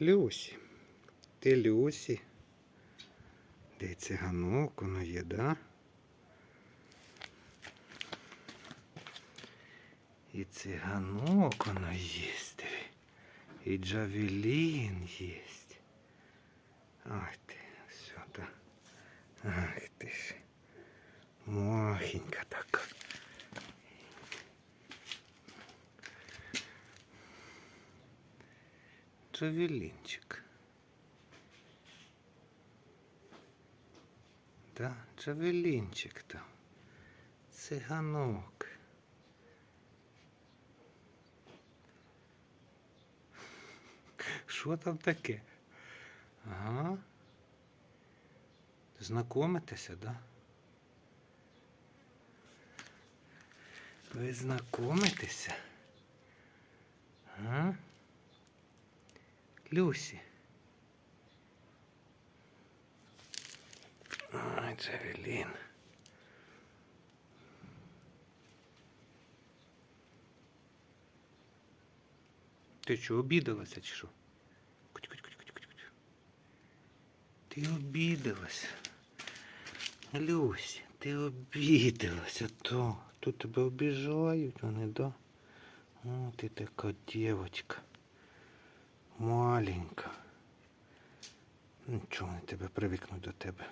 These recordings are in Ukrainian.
Люсі. Ти Люсі. Де циганок воно є, да? І циганок воно є. І джавелін є. Ах ти, сюди. Ах ти ж. Махенька така. Джавелінчик. Да, джавелінчик там. Циганок. Що там таке? Ага. Знакомитеся, да? Ви знакомитеся? Люсі. Ай, Джавелін. Ти що, обідалася чи що? Куть-куть-куть-куть-куть. Ти обідалася. Люсі, ти обідалася, то. Тут тебе обіжають вони, да? О, ти така дівочка. Маленька. Нічого вони тебе привикнуть до тебе.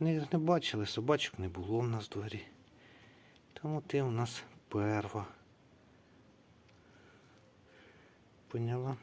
Ж не бачили, собачок не було в нас в дворі. Тому ти у нас перва. Поняла?